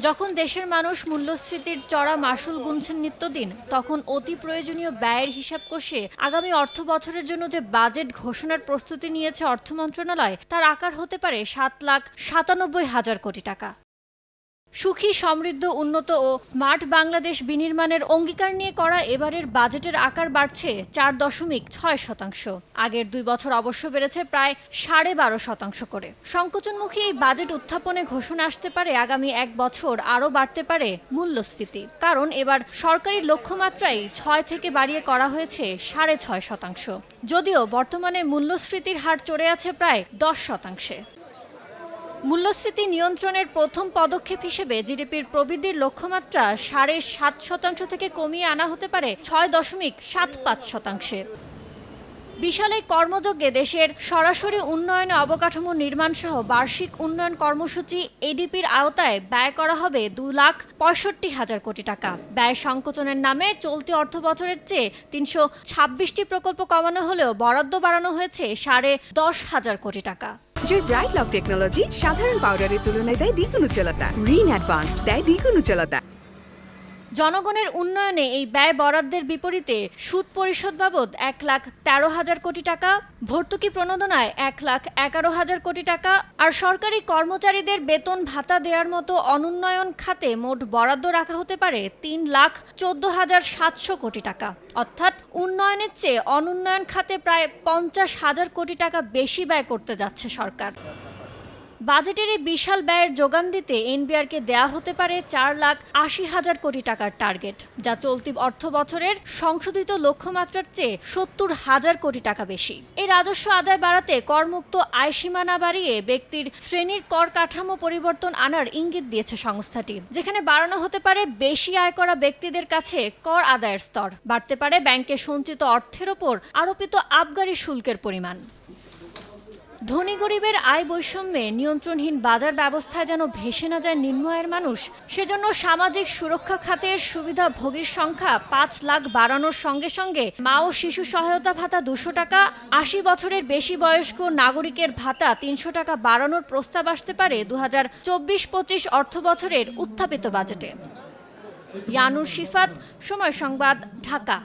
যখন দেশের মানুষ মূল্যস্ফীতির চড়া মাসুল গুনছেন নিত্যদিন, তখন অতি প্রয়োজনীয় ব্যয়ের হিসাব কষে আগামী অর্থ বছরের জন্য যে বাজেট ঘোষণার প্রস্তুতি নিয়েছে অর্থ মন্ত্রণালয়, তার আকার হতে পারে সাত লাখ সাতানব্বই হাজার কোটি টাকা। সুখী, সমৃদ্ধ, উন্নত ও স্মার্ট বাংলাদেশ বিনির্মাণের অঙ্গীকার নিয়ে করা এবারের বাজেটের আকার বাড়ছে চার দশমিক ছয় শতাংশ। আগের দুই বছর অবশ্য বেড়েছে প্রায় সাড়ে বারো শতাংশ করে। সংকোচনমুখী এই বাজেট উত্থাপনে ঘোষণা আসতে পারে আগামী এক বছর আরও বাড়তে পারে মূল্যস্ফীতি। কারণ এবার সরকারি লক্ষ্যমাত্রাই ছয় থেকে বাড়িয়ে করা হয়েছে সাড়ে ছয় শতাংশ। যদিও বর্তমানে মূল্যস্ফীতির হার চড়ে আছে প্রায় দশ শতাংশে। মূল্যস্ফীতি নিয়ন্ত্রণের প্রথম পদক্ষেপ হিসেবে জিডিপির প্রবৃদ্ধির লক্ষ্যমাত্রা সাড়ে সাত শতাংশ থেকে কমিয়ে আনা হতে পারে ছয় দশমিক সাত পাঁচ শতাংশে। বিশাল এই কর্মযজ্ঞে দেশের সরাসরি উন্নয়নে অবকাঠামো নির্মাণ সহ বার্ষিক উন্নয়ন কর্মসূচি এডিপির আওতায় ব্যয় করা হবে দু লাখ পঁয়ষট্টি হাজার কোটি টাকা। ব্যয় সংকোচনের নামে চলতি অর্থ বছরের চেয়ে তিনশো ছাব্বিশটি প্রকল্প কমানো হলেও বরাদ্দ বাড়ানো হয়েছে সাড়ে দশ হাজার কোটি টাকা। জোর ব্রাইট লক টেকনোলজি সাধারণ পাউডারের তুলনায় দেয় দ্বিগুণ উজ্জ্বলতা। রিন অ্যাডভান্সড দেয় দ্বিগুণ উজ্জ্বলতা। জনগণের উন্নয়নে এই ব্যয় বরাদ্দের বিপরীতে সুদ পরিশোধ বাবদ এক লাখ তেরো হাজার কোটি টাকা, ভর্তুকি প্রণোদনায় এক লাখ এগারো হাজার কোটি টাকা আর সরকারি কর্মচারীদের বেতন ভাতা দেওয়ার মতো অনুন্নয়ন খাতে মোট বরাদ্দ রাখা হতে পারে তিন লাখ চোদ্দ হাজার সাতশো কোটি টাকা। অর্থাৎ উন্নয়নের চেয়ে অনুন্নয়ন খাতে প্রায় পঞ্চাশ হাজার কোটি টাকা বেশি ব্যয় করতে যাচ্ছে সরকার। বাজেটের এই বিশাল ব্যয়ের যোগান দিতে এনবিআরকে দেয়া হতে পারে চার লাখ আশি হাজার কোটি টাকার টার্গেট, যা চলতি অর্থ বছরের সংশোধিত লক্ষ্যমাত্রার চেয়ে সত্তর হাজার কোটি টাকা বেশি। এই রাজস্ব আদায় বাড়াতে করমুক্ত আয় সীমা না বাড়িয়ে ব্যক্তির শ্রেণির কর কাঠামো পরিবর্তন আনার ইঙ্গিত দিয়েছে সংস্থাটি, যেখানে বাড়ানো হতে পারে বেশি আয় করা ব্যক্তিদের কাছে কর আদায়ের স্তর, বাড়তে পারে ব্যাংকে সঞ্চিত অর্থের ওপর আরোপিত আবগারি শুল্কের পরিমাণ। ধনী গরিবের আয় বৈষম্যে নিয়ন্ত্রণহীন বাজার ব্যবস্থায় যেন ভেসে না যায় নিম্ন আয়ের মানুষ, সেজন্য সামাজিক সুরক্ষা খাতের সুবিধা ভোগীর সংখ্যা পাঁচ লাখ বাড়ানোর সঙ্গে সঙ্গে মা ও শিশু সহায়তা ভাতা দুশো টাকা, আশি বছরের বেশি বয়স্ক নাগরিকের ভাতা তিনশো টাকা বাড়ানোর প্রস্তাব আসতে পারে দু হাজার চব্বিশ পঁচিশ অর্থ বছরের উত্থাপিত বাজেটে। ইয়ানুর শিফাত, সময় সংবাদ, ঢাকা।